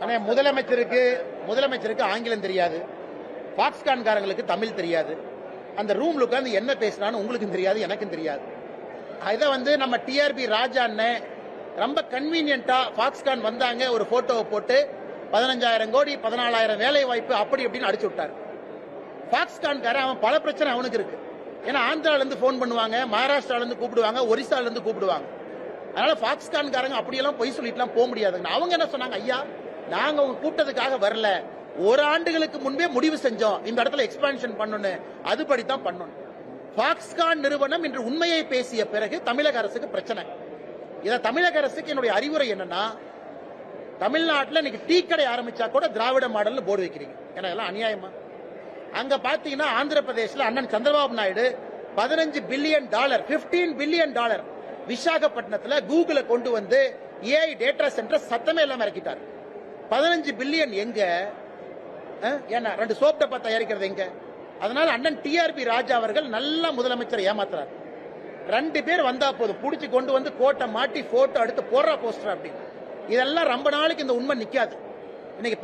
அண்ணே முதலமைச்சருக்கு முதலமைச்சருக்கு ஆங்கிலம் தெரியாது. பாக்ஸ்கான்காரங்களுக்கு தமிழ் தெரியாது. அந்த ரூம்ல உட்காந்து என்ன பேசினான்னு உங்களுக்கும் தெரியாது எனக்கும் தெரியாது. இதை வந்து நம்ம டிஆர்பி ராஜா அண்ணன் ரொம்ப கன்வீனியண்டா பாக்ஸ்கான் வந்தாங்க ஒரு போட்டோவை போட்டு பதினஞ்சாயிரம் கோடி பதினாலாயிரம் வேலை வாய்ப்பு அப்படி இப்படின்னு அடிச்சு விட்டாரு. பாக்ஸ்கான்காரன் அவன் பல பிரச்சனை அவனுக்கு இருக்கு. ஏன்னா ஆந்திரால இருந்து போன் பண்ணுவாங்க மகாராஷ்டிரால இருந்து கூப்பிடுவாங்க ஒரிசால இருந்து கூப்பிடுவாங்க. அதனால பாகிஸ்தான்காரங்க அப்படியெல்லாம் பொய் சொல்லிட்டுலாம் போக முடியாதுங்க. அவங்க என்ன சொன்னாங்க? ஐயா நாங்க உங்க கூட்டத்துக்காக வரல. ஒரு ஆண்டுகளுக்கு முன்பே முடிவு செஞ்சோம். இந்த இடத்துல எக்ஸ்பான்ஷன் பண்ணணும் அதுபடி தான் பண்ணணும். பாக்ஸ்கான் நிறுவனம் இன்று உண்மையை பேசிய பிறகு தமிழக அரசுக்கு பிரச்சனை. இதை தமிழக அரசுக்கு என்னுடைய அறிவுரை என்னன்னா தமிழ்நாட்டில் இன்னைக்கு டீ கடை ஆரம்பிச்சா கூட திராவிட மாடல்னு போர்டு வைக்கிறீங்க. ஏன்னா எல்லாம் அநியாயமா? அங்க பாத்தீங்கன்னா ஆந்திர பிரதேஷ்ல அண்ணன் சந்திரபாபு நாயுடு பதினஞ்சு பில்லியன் டாலர் 15 பில்லியன் டாலர் விசாகப்பட்டினத்துல கூகுளை கொண்டு வந்து ஏஐ டேட்டா சென்டர் சத்தமே இல்லாம இறக்கிட்டார். பதினஞ்சு பில்லியன் எங்க? ஏன்னா ரெண்டு சோப் டப்பா தயாரிக்கிறது எங்க? அதனால அண்ணன் டிஆர்பி ராஜா அவர்கள் நல்ல முதலமைச்சர் ஏமாத்துறார். ரெண்டு பேர் வந்தா போதும். புடிச்சு கொண்டு வந்து கோட்டை மாட்டி போட்டோ எடுத்து போடுற போஸ்டர் அப்படின்னு. இதெல்லாம் ரொம்ப நாளைக்கு இந்த உண்மை நிக்காது. இன்னைக்கு